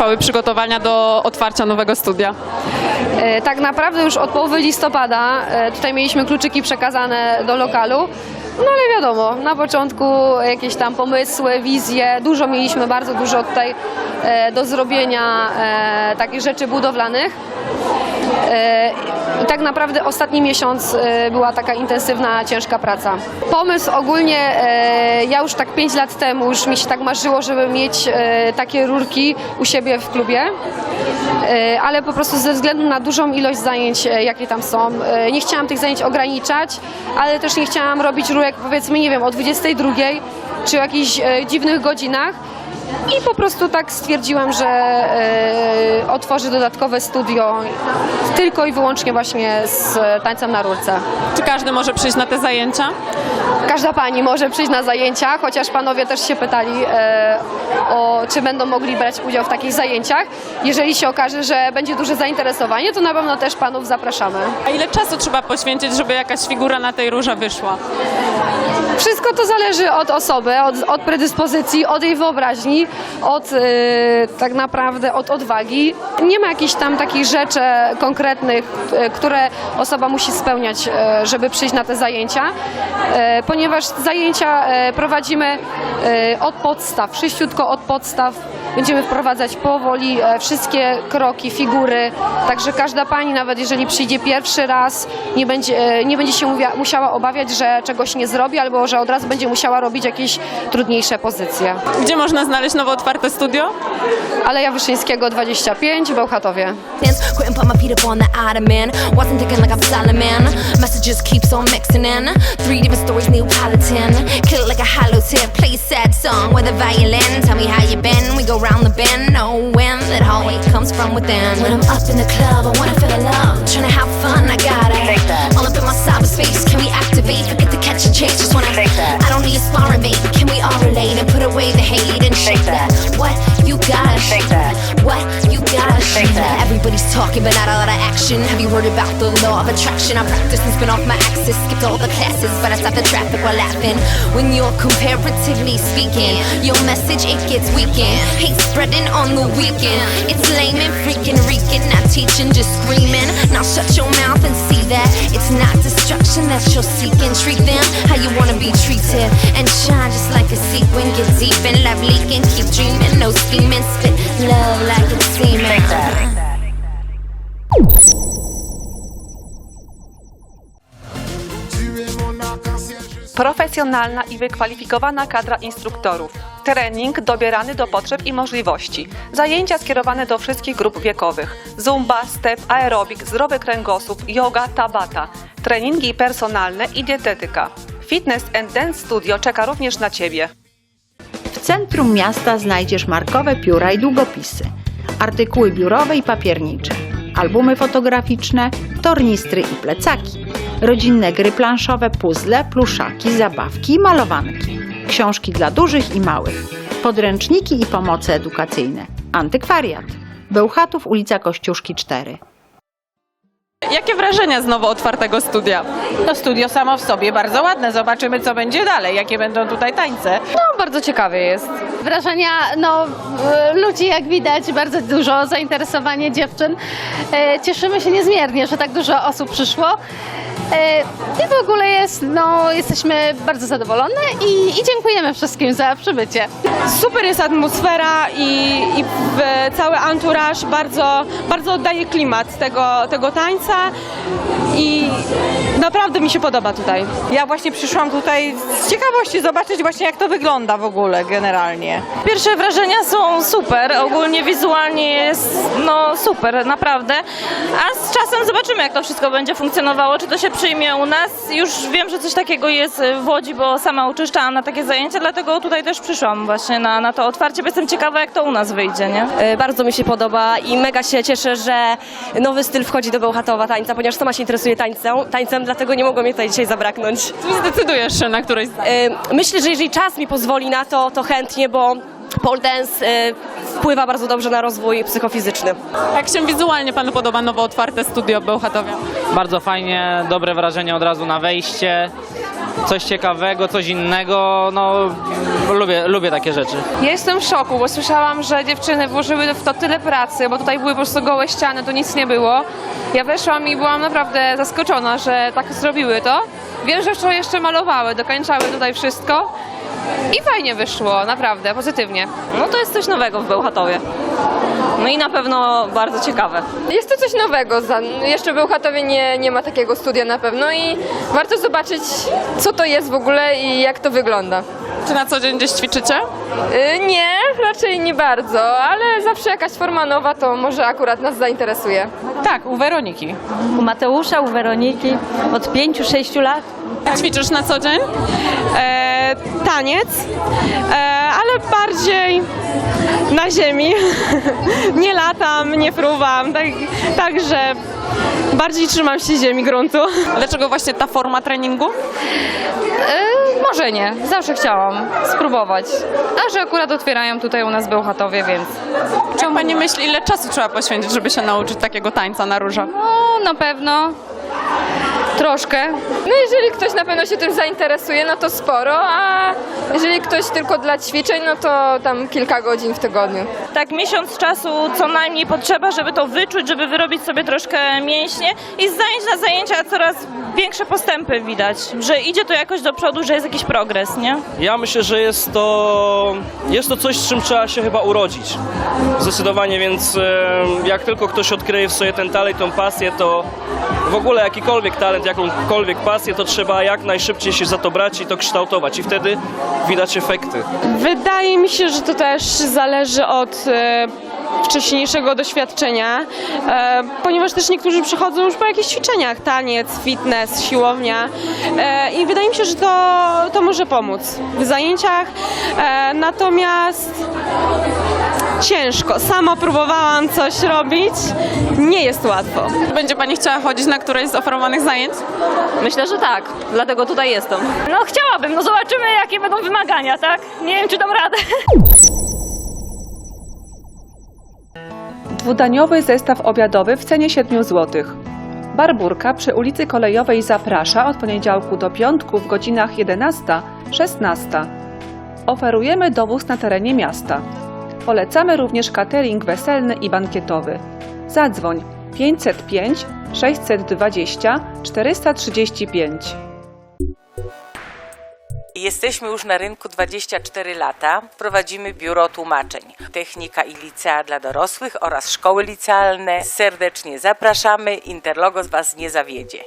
trwały przygotowania do otwarcia nowego studia? E, Tak naprawdę już od połowy listopada e, tutaj mieliśmy kluczyki przekazane do lokalu. No ale wiadomo, na początku jakieś tam pomysły, wizje, dużo mieliśmy, bardzo dużo tutaj e, do zrobienia e, takich rzeczy budowlanych. E, I tak naprawdę ostatni miesiąc e, była taka intensywna, ciężka praca. Pomysł ogólnie, e, ja już tak 5 lat temu już mi się tak marzyło, żeby mieć e, takie rurki u siebie w klubie, ale po prostu ze względu na dużą ilość zajęć, e, jakie tam są, e, nie chciałam tych zajęć ograniczać, ale też nie chciałam robić rurek powiedzmy, nie wiem, o 22 czy o jakichś e, dziwnych godzinach. I po prostu tak stwierdziłam, że e, otworzę dodatkowe studio tylko i wyłącznie właśnie z tańcem na rurce. Czy każdy może przyjść na te zajęcia? Każda pani może przyjść na zajęcia, chociaż panowie też się pytali, e, o, czy będą mogli brać udział w takich zajęciach. Jeżeli się okaże, że będzie duże zainteresowanie, to na pewno też panów zapraszamy. A ile czasu trzeba poświęcić, żeby jakaś figura na tej rurze wyszła? Wszystko to zależy od osoby, od, od predyspozycji, od jej wyobraźni, od e, tak naprawdę od odwagi. Nie ma jakichś tam takich rzeczy konkretnych, e, które osoba musi spełniać, e, żeby przyjść na te zajęcia, e, ponieważ zajęcia prowadzimy od podstaw, wszyściutko od podstaw. Będziemy wprowadzać powoli e, wszystkie kroki, figury, także każda pani, nawet jeżeli przyjdzie pierwszy raz, nie będzie, e, nie będzie się mówiła, musiała obawiać, że czegoś nie zrobi, albo że od razu będzie musiała robić jakieś trudniejsze pozycje. Gdzie można znaleźć nowo otwarte studio? Aleja Wyszyńskiego 25 w Bełchatowie. Kill like a hollow tip. Play sad song with a violin. Tell me how you been. We go round the bend. Knowing that always comes from within. When I'm up in the club, I wanna feel the love. Trying to have fun, I gotta. Action. Have you heard about the law of attraction? I practiced and spin off my axis, skipped all the classes, but I stopped the traffic while laughing. When you're comparatively speaking, your message it gets weakened. Hate spreading on the weekend. It's lame and freaking reeking, not teaching, just screaming. Now shut your mouth and see that it's not destruction that you're seeking. Treat them how you wanna be treated, and shine just like a sequin. Get deep and love leaking, keep dreaming, no scheming, spit love like it's seeming. Profesjonalna i wykwalifikowana kadra instruktorów. Trening dobierany do potrzeb i możliwości. Zajęcia skierowane do wszystkich grup wiekowych. Zumba, step, aerobik, zdrowy kręgosłup, yoga, tabata. Treningi personalne i dietetyka. Fitness and Dance Studio czeka również na Ciebie. W centrum miasta znajdziesz markowe pióra i długopisy, artykuły biurowe i papiernicze, albumy fotograficzne, tornistry i plecaki, rodzinne gry planszowe, puzzle, pluszaki, zabawki i malowanki, książki dla dużych i małych, podręczniki i pomoce edukacyjne, antykwariat. Bełchatów, ulica Kościuszki 4. Jakie wrażenia z nowo otwartego studia? To studio samo w sobie bardzo ładne. Zobaczymy, co będzie dalej, jakie będą tutaj tańce. No, bardzo ciekawy jest. Wrażenia, no e, ludzi jak widać, bardzo dużo, zainteresowanie dziewczyn. E, Cieszymy się niezmiernie, że tak dużo osób przyszło. E, I w ogóle jest, no jesteśmy bardzo zadowolone i, i dziękujemy wszystkim za przybycie. Super jest atmosfera i, i w- cały anturaż bardzo, bardzo oddaje klimat tego, tego tańca i naprawdę mi się podoba tutaj. Ja właśnie przyszłam tutaj z ciekawości zobaczyć właśnie, jak to wygląda w ogóle generalnie. Pierwsze wrażenia są super, ogólnie wizualnie jest no super, naprawdę. A z czasem zobaczymy, jak to wszystko będzie funkcjonowało, czy to się przyjmie u nas. Już wiem, że coś takiego jest w Łodzi, bo sama uczęszczałam na takie zajęcia, dlatego tutaj też przyszłam właśnie na, na to otwarcie, bo jestem ciekawa, jak to u nas wyjdzie, nie? E, Bardzo mi się podoba i mega się cieszę, że nowy styl wchodzi do Bełchatowa tańca, ponieważ sama się interesuje tańcem, tańcem dlatego nie mogło mnie tutaj dzisiaj zabraknąć. Czy zdecydujesz się na którejś z? E, Myślę, że jeżeli czas mi pozwoli na to, to chętnie, bo pole dance e, wpływa bardzo dobrze na rozwój psychofizyczny. Jak się wizualnie Panu podoba nowo otwarte studio w Bełchatowie? Bardzo fajnie, dobre wrażenie od razu na wejście. coś ciekawego, coś innego, no lubię, lubię takie rzeczy. Ja jestem w szoku, bo słyszałam, że dziewczyny włożyły w to tyle pracy, bo tutaj były po prostu gołe ściany, tu nic nie było. Ja weszłam i byłam naprawdę zaskoczona, że tak zrobiły to. Wiem, że wczoraj jeszcze malowały, dokończały tutaj wszystko. I fajnie wyszło, naprawdę, pozytywnie. No to jest coś nowego w Bełchatowie. No i na pewno bardzo ciekawe. Jest to coś nowego. za- Jeszcze w Bełchatowie nie, nie ma takiego studia na pewno i warto zobaczyć, co to jest w ogóle i jak to wygląda. Czy na co dzień gdzieś ćwiczycie? Y, Nie, raczej nie bardzo, ale zawsze jakaś forma nowa to może akurat nas zainteresuje. Tak, u Weroniki. U Mateusza, u Weroniki od 5-6 lat. Ćwiczysz na co dzień? E, taniec, e, ale bardziej na ziemi. nie latam, nie fruwam, tak, także bardziej trzymam się ziemi, gruntu. Dlaczego właśnie ta forma treningu? może nie, zawsze chciałam spróbować. A że akurat otwierają tutaj u nas w Bełchatowie, więc Jak pani myśli, ile czasu trzeba poświęcić, żeby się nauczyć takiego tańca na róża? no na pewno troszkę. No jeżeli ktoś na pewno się tym zainteresuje, no to sporo, a jeżeli ktoś tylko dla ćwiczeń, no to tam kilka godzin w tygodniu. Tak miesiąc czasu co najmniej potrzeba, żeby to wyczuć, żeby wyrobić sobie troszkę mięśnie i z zajęć na zajęcia coraz większe postępy widać, że idzie to jakoś do przodu, że jest jakiś progres, nie? Ja myślę, że jest to, jest to coś, z czym trzeba się chyba urodzić. Zdecydowanie, więc jak tylko ktoś odkryje w sobie ten talent, tą pasję, to w ogóle jakikolwiek talent, jakąkolwiek pasję, to trzeba jak najszybciej się za to brać i to kształtować. I wtedy widać efekty. Wydaje mi się, że to też zależy od e, wcześniejszego doświadczenia, e, ponieważ też niektórzy przychodzą już po jakichś ćwiczeniach, taniec, fitness, siłownia. E, i wydaje mi się, że to, to może pomóc w zajęciach, natomiast ciężko. Sama próbowałam coś robić, nie jest łatwo. Będzie pani chciała chodzić na któreś z oferowanych zajęć? Myślę, że tak, dlatego tutaj jestem. No chciałabym, no zobaczymy jakie będą wymagania, tak? Nie wiem, czy dam radę. Dwudaniowy zestaw obiadowy w cenie 7 zł. Barburka przy ulicy Kolejowej zaprasza od poniedziałku do piątku w godzinach 11-16. Oferujemy dowóz na terenie miasta. Polecamy również catering weselny i bankietowy. Zadzwoń 505 620 435. Jesteśmy już na rynku 24 lata. Prowadzimy biuro tłumaczeń, technika i licea dla dorosłych oraz szkoły licealne. Serdecznie zapraszamy. Interlogos Was nie zawiedzie.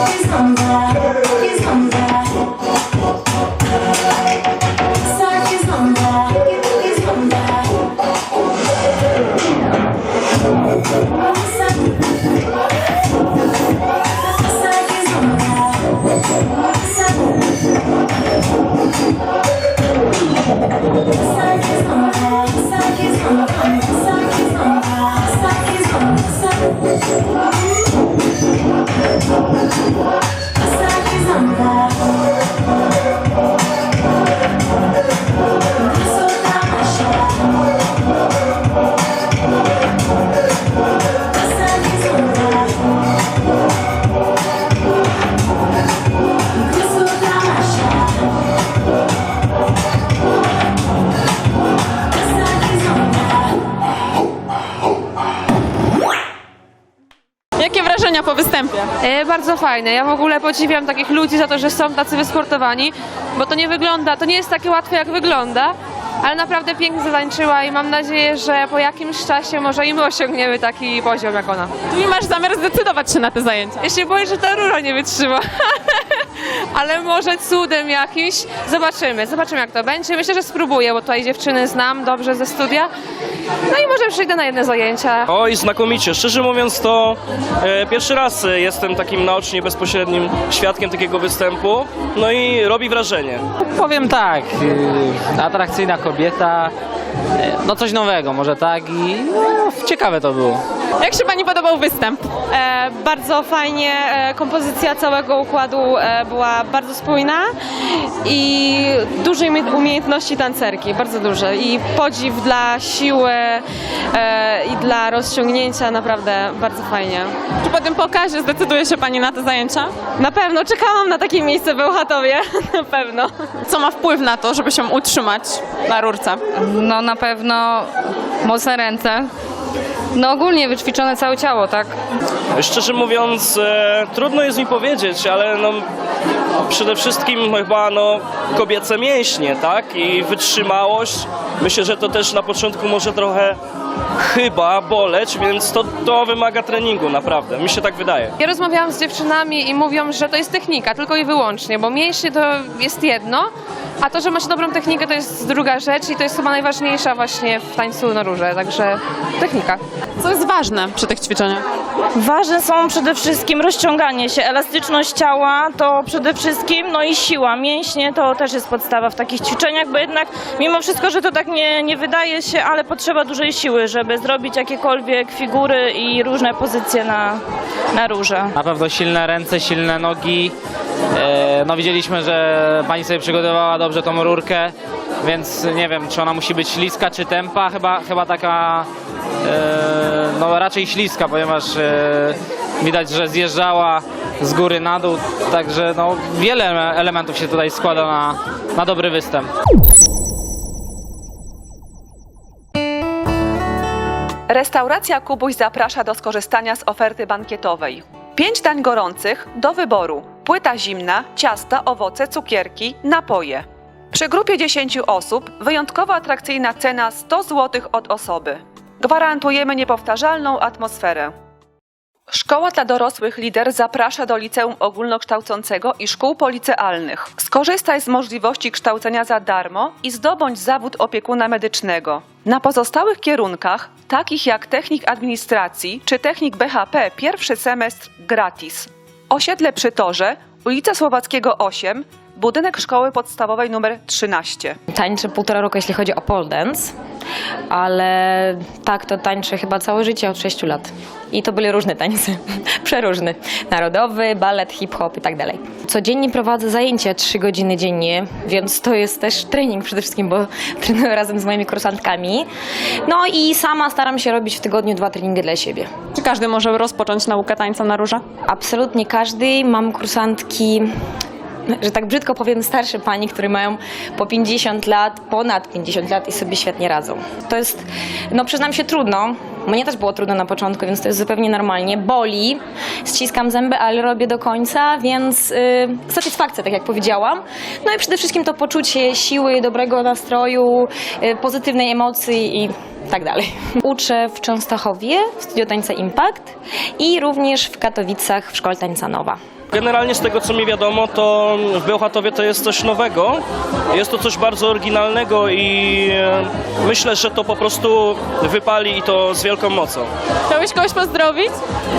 Jakie bardzo fajne. Ja w ogóle podziwiam takich ludzi za to, że są tacy wysportowani, bo to nie wygląda, to nie jest takie łatwe jak wygląda, ale naprawdę pięknie zatańczyła i mam nadzieję, że po jakimś czasie może i my osiągniemy taki poziom jak ona. Czy masz zamiar zdecydować się na te zajęcia? Ja się boję, że ta rura nie wytrzyma. Ale może cudem jakimś. Zobaczymy, zobaczymy jak to będzie. Myślę, że spróbuję, bo tutaj dziewczyny znam dobrze ze studia. No i może przyjdę na jedne zajęcia. Oj, znakomicie. Szczerze mówiąc, to e, pierwszy raz e, jestem takim naocznie bezpośrednim świadkiem takiego występu. No i robi wrażenie. Powiem tak, yy, atrakcyjna kobieta, yy, no coś nowego może tak i no, ciekawe to było. Jak się Pani podobał występ? E, bardzo fajnie, e, kompozycja całego układu e, była bardzo spójna i dużej umie- umiejętności tancerki, bardzo duże. I podziw dla siły e, i dla rozciągnięcia, naprawdę bardzo fajnie. Czy po tym pokazie zdecyduje się Pani na te zajęcia? Na pewno, czekałam na takie miejsce w Bełchatowie, na pewno. Co ma wpływ na to, żeby się utrzymać na rurce? No na pewno mocne ręce. No ogólnie wyćwiczone całe ciało, tak? Szczerze mówiąc, e, trudno jest mi powiedzieć, ale no, przede wszystkim chyba no, kobiece mięśnie, tak? I wytrzymałość. Myślę, że to też na początku może trochę chyba boleć, więc to, to wymaga treningu, naprawdę. Mi się tak wydaje. Ja rozmawiałam z dziewczynami i mówią, że to jest technika, tylko i wyłącznie, bo mięśnie to jest jedno, a to, że masz dobrą technikę, to jest druga rzecz i to jest chyba najważniejsza właśnie w tańcu na róże, także technika. Co jest ważne przy tych ćwiczeniach? Ważne są przede wszystkim rozciąganie się, elastyczność ciała to przede wszystkim, no i siła. Mięśnie to też jest podstawa w takich ćwiczeniach, bo jednak mimo wszystko, że to tak nie, nie wydaje się, ale potrzeba dużej siły, żeby zrobić jakiekolwiek figury i różne pozycje na, na róże. Na pewno silne ręce, silne nogi. E, no widzieliśmy, że pani sobie przygotowała dobrze tą rurkę, więc nie wiem, czy ona musi być śliska, czy tempa. Chyba, chyba taka, e, no raczej śliska, ponieważ e, widać, że zjeżdżała z góry na dół. Także no, wiele elementów się tutaj składa na, na dobry występ. Restauracja Kubuś zaprasza do skorzystania z oferty bankietowej. Pięć dań gorących do wyboru. Płyta zimna, ciasta, owoce, cukierki, napoje. Przy grupie 10 osób wyjątkowo atrakcyjna cena 100 zł od osoby. Gwarantujemy niepowtarzalną atmosferę. Szkoła dla dorosłych Lider zaprasza do liceum ogólnokształcącego i szkół policealnych. Skorzystaj z możliwości kształcenia za darmo i zdobądź zawód opiekuna medycznego. Na pozostałych kierunkach, takich jak technik administracji czy technik BHP, pierwszy semestr gratis. Osiedle przy Torze, ulica Słowackiego 8, budynek szkoły podstawowej nr 13. Tańczę półtora roku, jeśli chodzi o pole dance, ale tak, to tańczę chyba całe życie od 6 lat. I to były różne tańce, przeróżne. Narodowy, balet, hip-hop i tak dalej. Codziennie prowadzę zajęcia 3 godziny dziennie, więc to jest też trening przede wszystkim, bo trenuję razem z moimi kursantkami. No i sama staram się robić w tygodniu dwa treningi dla siebie. Czy każdy może rozpocząć naukę tańca na róże? Absolutnie każdy. Mam kursantki, że tak brzydko powiem, starsze pani, które mają po 50 lat, ponad 50 lat i sobie świetnie radzą. To jest, no przyznam się, trudno. Mnie też było trudno na początku, więc to jest zupełnie normalnie. Boli, ściskam zęby, ale robię do końca, więc y, satysfakcja, tak jak powiedziałam. No i przede wszystkim to poczucie siły, dobrego nastroju, y, pozytywnej emocji i tak dalej. Uczę w Częstochowie w Studio Tańca Impact i również w Katowicach w Szkole Tańca Nowa. Generalnie z tego co mi wiadomo, to w Bełchatowie to jest coś nowego. Jest to coś bardzo oryginalnego i e, myślę, że to po prostu wypali i to z wielką mocą. Chciałbyś kogoś pozdrowić?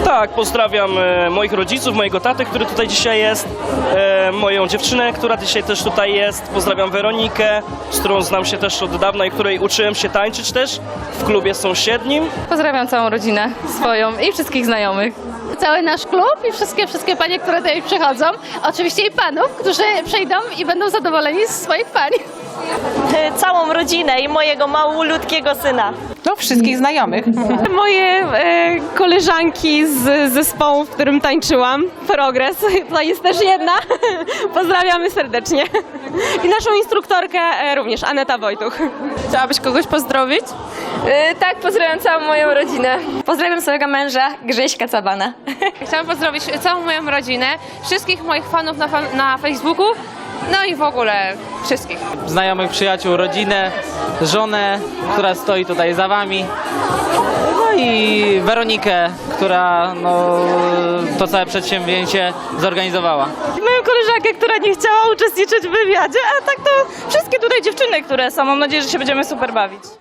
Tak, pozdrawiam e, moich rodziców, mojego tatę, który tutaj dzisiaj jest, e, moją dziewczynę, która dzisiaj też tutaj jest. Pozdrawiam Weronikę, z którą znam się też od dawna i której uczyłem się tańczyć też w klubie sąsiednim. Pozdrawiam całą rodzinę swoją i wszystkich znajomych. Cały nasz klub i wszystkie, wszystkie panie, które tutaj przychodzą. Oczywiście i panów, którzy przyjdą i będą zadowoleni z swoich pań. Całą rodzinę i mojego małoludkiego syna. No, wszystkich znajomych. Moje e, koleżanki z zespołu, w którym tańczyłam, Progres, tutaj jest też jedna. Pozdrawiamy serdecznie. I naszą instruktorkę e, również, Aneta Wojtuch. Chciałabyś kogoś pozdrowić? tak, pozdrawiam całą moją rodzinę. Pozdrawiam swojego męża, Grześka Cabana. Chciałam pozdrowić całą moją rodzinę, wszystkich moich fanów na, fa- na Facebooku, no i w ogóle wszystkich. Znajomych, przyjaciół, rodzinę, żonę, która stoi tutaj za wami. No i Weronikę, która no, to całe przedsięwzięcie zorganizowała. Moją koleżankę, która nie chciała uczestniczyć w wywiadzie, a tak to wszystkie tutaj dziewczyny, które są. Mam nadzieję, że się będziemy super bawić.